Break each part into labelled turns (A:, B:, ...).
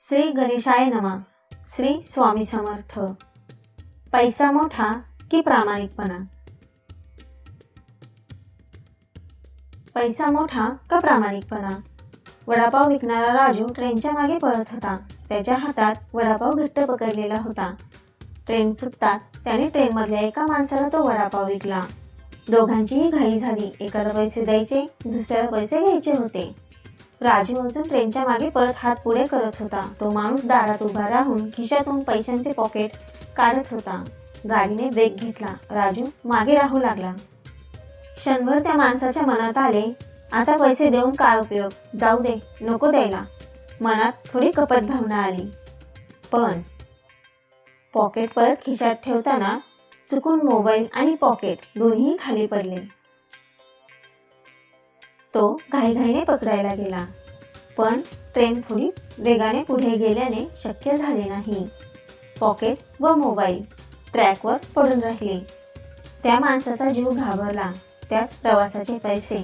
A: श्री गणेशाय नमा. श्री स्वामी समर्थ. पैसा मोठा की प्रामाणिकपणा? पैसा मोठा का प्रामाणिकपणा? वडापाव विकणारा राजू ट्रेनच्या मागे पळत होता. त्याच्या हातात वडापाव घट्ट पकडलेला होता. ट्रेन सुटताच त्याने ट्रेनमधल्या एका माणसाला तो वडापाव विकला. दोघांचीही घाई झाली. एकाला पैसे द्यायचे दुसऱ्याला पैसे घ्यायचे होते. राजू अजून ट्रेनच्या मागे पळत हात पुढे करत होता. तो माणूस दारात उभा राहून खिशातून पैशांचे पॉकेट काढत होता. गाडीने ब्रेक घेतला. राजू मागे राहू लागला. क्षणभर त्या माणसाच्या मनात आले आता पैसे देऊन काय उपयोग? जाऊ दे नको द्यायला. मनात थोडी कपट भावना आली. पण पॉकेट परत खिशात ठेवताना चुकून मोबाईल आणि पॉकेट दोन्ही खाली पडले. तो घाईघाईने पकडायला गेला. पण ट्रेन थोडी वेगाने पुढे गेल्याने शक्य झाले नाही. पॉकेट व मोबाईल ट्रॅकवर पडून राहिले. त्या माणसाचा जीव घाबरला. त्यात प्रवासाचे पैसे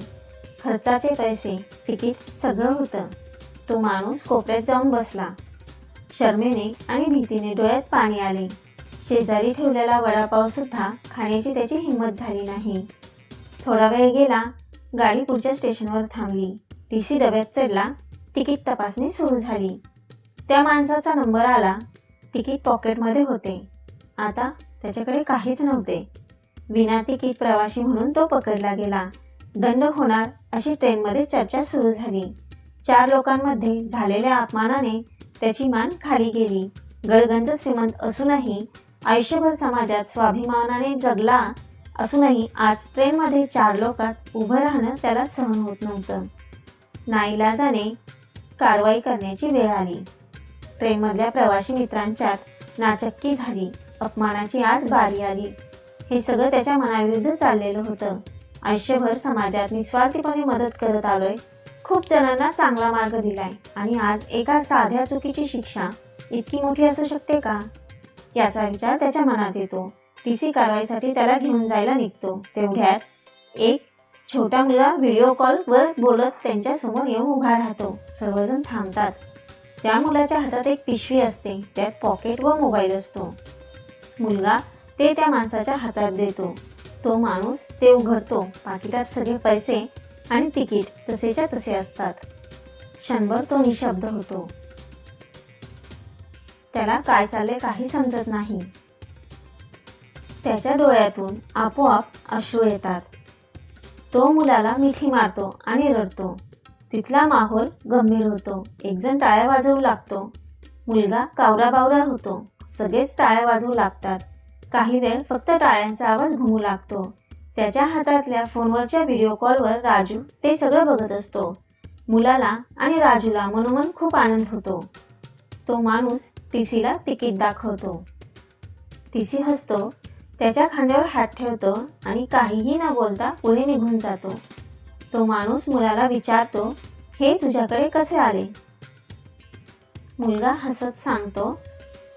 A: खर्चाचे पैसे तिकीट सगळं होतं. तो माणूस कोपऱ्यात जाऊन बसला. शर्मेने आणि भीतीने डोळ्यात पाणी आले. शेजारी ठेवलेला वडापावसुद्धा खाण्याची त्याची हिंमत झाली नाही. थोडा वेळ गेला गाडी पुढच्या स्टेशनवर थांबली. टी सी डब्यात चढला. तिकीट तपासणी सुरू झाली. त्या माणसाचा नंबर आला. तिकीट पॉकेटमध्ये होते. आता त्याच्याकडे काहीच नव्हते. विना तिकीट प्रवासी म्हणून तो पकडला गेला. दंड होणार अशी ट्रेनमध्ये चर्चा सुरू झाली. चार लोकांमध्ये झालेल्या अपमानाने त्याची मान खाली गेली. गडगंज श्रीमंत असूनही आयुष्यभर समाजात स्वाभिमानाने जगला असूनही आज ट्रेनमध्ये चार लोकात उभं राहणं त्याला सहन होत नव्हतं. नाईलाजाने कारवाई करण्याची वेळ आली. ट्रेनमधल्या प्रवासी मित्रांच्यात नाचक्की झाली. अपमानाची आज बारी आली. हे सगळं त्याच्या मनाविरुद्ध चाललेलं होतं. आयुष्यभर समाजात निस्वार्थीपणे मदत करत आलोय. खूप जणांना चांगला मार्ग दिलाय आणि आज एका साध्या चुकीची शिक्षा इतकी मोठी असू शकते का? याचा विचार त्याच्या मनात येतो. टी सी कारवाईसाठी त्याला घेऊन जायला निघतो. तेवढ्यात एक छोटा मुलगा व्हिडिओ कॉलवर बोलत त्यांच्यासमोर येऊन उभा राहतो. सर्वजण थांबतात. त्या मुलाच्या हातात एक पिशवी असते. त्यात पॉकेट व मोबाईल असतो. मुलगा ते त्या माणसाच्या हातात देतो. तो माणूस ते उघडतो. पाकिटात सगळे पैसे आणि तिकीट तसेच्या तसे असतात. क्षणभर तो निशब्द होतो. त्याला काय चालले काही समजत नाही. त्याच्या डोळ्यातून आपोआप अश्रू येतात. तो मुलाला मिठी मारतो आणि रडतो. तिथला माहोल गंभीर होतो. एकजण टाळ्या वाजवू लागतो. मुलगा कावरा बावरा होतो. सगळेच टाळ्या वाजवू लागतात. काही वेळ फक्त टाळ्यांचा आवाज घुमू लागतो. त्याच्या हातातल्या फोनवरच्या व्हिडिओ कॉलवर राजू ते सगळं बघत असतो. मुलाला आणि राजूला मनोमन खूप आनंद होतो. तो माणूस टी सीला तिकीट दाखवतो. टी सी हसतो. त्याच्या खांद्यावर हात ठेवतो आणि काहीही न बोलता पुढे निघून जातो. तो माणूस मुलाला विचारतो हे तुझ्याकडे कसे आले? मुलगा हसत सांगतो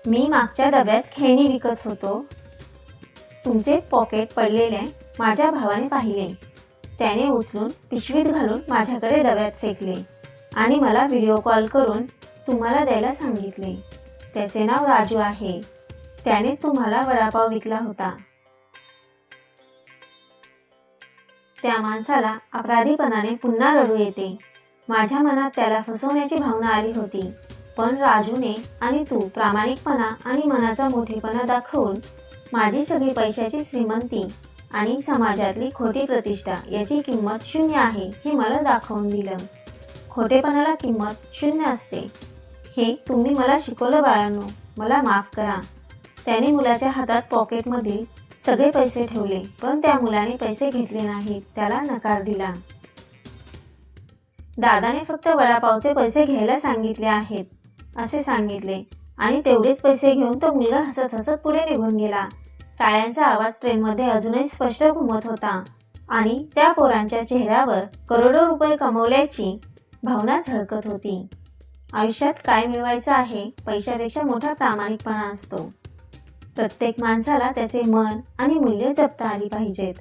A: मी मागच्या डब्यात खेळणी विकत होतो. तुमचे पॉकेट पडलेले माझ्या भावाने पाहिले. त्याने उचलून पिशवीत घालून माझ्याकडे डब्यात फेकले आणि मला व्हिडिओ कॉल करून तुम्हाला द्यायला सांगितले. त्याचे नाव राजू आहे. त्यानेच तुम्हाला वडापाव विकला होता. त्या माणसाला अपराधीपणाने पुन्हा रडू येते. माझ्या मनात त्याला फसवण्याची भावना आली होती. पण राजूने आणि तू प्रामाणिकपणा आणि मनाचा मोठेपणा दाखवून माझी सगळी पैशाची श्रीमंती आणि समाजातली खोटी प्रतिष्ठा याची किंमत शून्य आहे हे मला दाखवून दिलं. खोटेपणाला किंमत शून्य असते. हे तुम्ही मला शिकवलं बाळांनो. मला माफ करा. त्याने मुलाच्या हातात पॉकेटमधील सगळे पैसे ठेवले पण त्या मुलाने पैसे घेतले नाहीत. त्याला नकार दिला. दादाने फक्त वडापावचे पैसे घ्यायला सांगितले आहेत असे सांगितले. आणि तेवढेच पैसे घेऊन तो मुलगा हसत हसत पुढे निघून गेला. टाळ्यांचा आवाज ट्रेनमध्ये अजूनही स्पष्ट घुमत होता. आणि त्या पोरांच्या चेहऱ्यावर करोडो रुपये कमवल्याची भावना झळकत होती. आयुष्यात काय मिळवायचं आहे पैशापेक्षा मोठा प्रामाणिकपणा असतो. प्रत्येक माणसाला त्याचे मन आणि मूल्य जपता आली पाहिजेत.